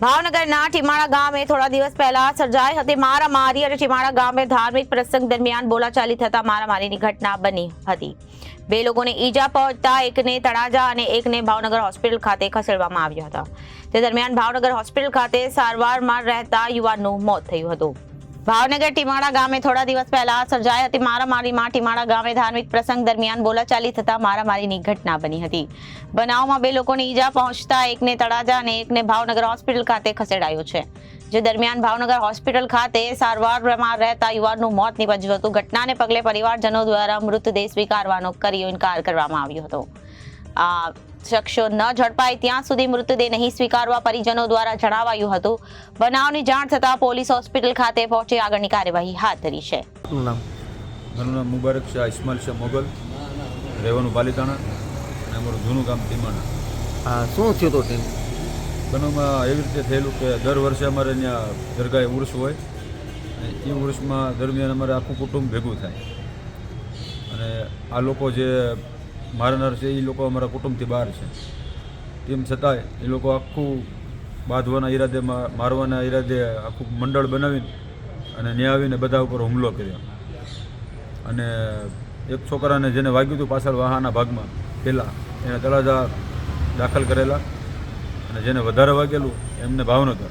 ભાવનગરના ટીમાળા ગામે થોડા દિવસ પહેલા સર્જાઈ હતી મારામારી અને ટીમાળા ગામે ધાર્મિક પ્રસંગ દરમિયાન બોલાચાલી થતા મારામારીની ઘટના બની હતી. બે લોકોને ઈજા પહોંચતા એકને તળાજા અને એકને ભાવનગર હોસ્પિટલ ખાતે ખસેડવામાં આવ્યા હતા. તે દરમિયાન ભાવનગર હોસ્પિટલ ખાતે સારવારમાં રહેતા યુવાનનું મોત થયું હતું. ભાવનગર ટીમાળા ગામે થોડા દિવસ પહેલા સર્જાઈ હતી મારામારીમાં ટીમાળા ગામે ધાર્મિક પ્રસંગ દરમિયાન બોલાચાલી થતા મારામારીની ઘટના બની હતી. બનાવમાં બે લોકોને ઈજા પહોંચતા એકને તળાજા અને એકને ભાવનગર હોસ્પિટલ ખાતે ખસેડાયો છે. જે દરમિયાન ભાવનગર હોસ્પિટલ ખાતે સારવારમાં રહેતા યુવાનનું મોત નીપજ્યું હતું. ઘટનાને પગલે પરિવારજનો દ્વારા મૃતદેહ સ્વીકારવાનો કર્યો, ઇનકાર કરવામાં આવ્યો હતો. શખ્સો ન ઝડપાય ત્યાં સુધી મૃતદેહ નહીં સ્વીકારવા પરિજનો દ્વારા જણાવાયું હતું. બનાવની જાણ થતાં પોલીસ હોસ્પિટલ ખાતે પહોંચી આગળની કાર્યવાહી હાથ ધરી છે. મારું નામ મુબારક શાહ ઇસ્માલ શાહ મોગલ. રહેવાનું પાલિતાણા અને અમારું જૂનું ગામ ટીમાણા હા શું થયું તો ટીમ બનાવમાં એવી રીતે થયેલું કે દર વર્ષે અમારે ત્યાં દરગાહે ઉર્સ હોય અને એ ઉર્સમાં દરમિયાન અમારે આખું કુટુંબ ભેગું થાય. અને આ લોકો જે મારનાર છે એ લોકો અમારા કુટુંબથી બહાર છે. તેમ છતાંય એ લોકો આખું બાંધવાના ઈરાદે મારવાના ઈરાદે આખું મંડળ બનાવીને અને ન્યાવીને બધા ઉપર હુમલો કર્યો. અને એક છોકરાને જેને વાગ્યું હતું પાછળ વાહાના ભાગમાં પહેલાં એને તળાજા દાખલ કરેલા અને જેને વધારે વાગેલું એમને ભાવનગર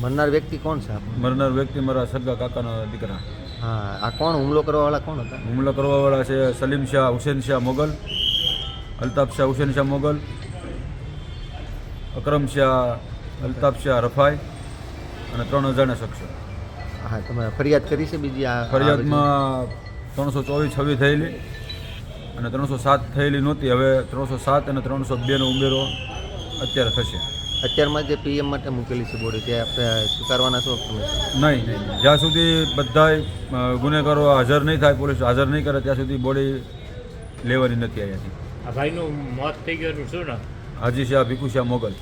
મરનાર વ્યક્તિ કોણ છે? મરનાર વ્યક્તિ મારા સગા કાકાના દીકરા. હા આ કોણ? હુમલો કરવાવાળા કોણ હતા? હુમલો કરવાવાળા છે સલીમ શાહ હુસેન શાહ મોગલ અલ્તાફ શાહ હુસેન શાહ મોગલ અકરમ શાહ અલ્તાફ શાહ રફાઈ અને ત્રણ હજારના શખ્સો. હા તમે ફરિયાદ કરી છે બીજી આ ફરિયાદમાં ત્રણસો ચોવીસ છવી થયેલી અને ત્રણસો સાત થયેલી નહોતી. હવે ત્રણસો સાત અને ત્રણસો બેનો ઉમેરો અત્યારે થશે. અત્યારમાં જે પીએમ માટે મૂકેલી છે બોડી તે આપણે સ્વીકારવાના છો તમે? નહીં નહીં. જ્યાં સુધી બધાય ગુનેગારો હાજર નહીં થાય પોલીસ હાજર નહીં કરે ત્યાં સુધી બોડી લેવાની નથી અહીંયાથી આ ભાઈનું મોત થઈ ગયું શું ને હાજી શાહ ભીખુ શાહ મોગલ.